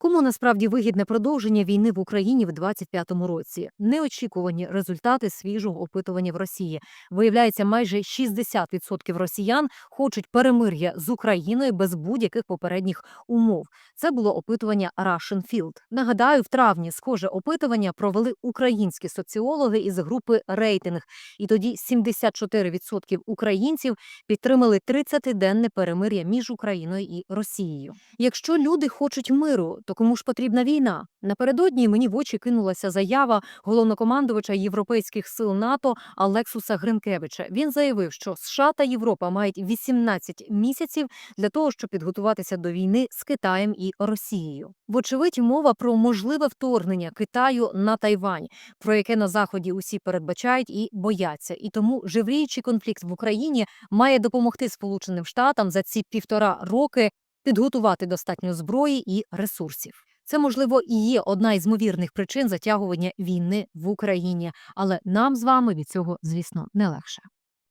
Кому насправді вигідне продовження війни в Україні в 25-му році? Неочікувані результати свіжого опитування в Росії. Виявляється, майже 60% росіян хочуть перемир'я з Україною без будь-яких попередніх умов. Це було опитування Russian Field. Нагадаю, в травні схоже опитування провели українські соціологи із групи рейтинг, і тоді 74% українців підтримали 30-денне перемир'я між Україною і Росією. Якщо люди хочуть миру, то кому ж потрібна війна? Напередодні мені в очі кинулася заява головнокомандувача європейських сил НАТО Алексуса Гринкевича. Він заявив, що США та Європа мають 18 місяців для того, щоб підготуватися до війни з Китаєм і Росією. Вочевидь, мова про можливе вторгнення Китаю на Тайвань, про яке на заході усі передбачають і бояться. І тому живріючий конфлікт в Україні має допомогти Сполученим Штатам за ці півтора роки підготувати достатньо зброї і ресурсів. Це можливо і є одна із ймовірних причин затягування війни в Україні, але нам з вами від цього, звісно, не легше.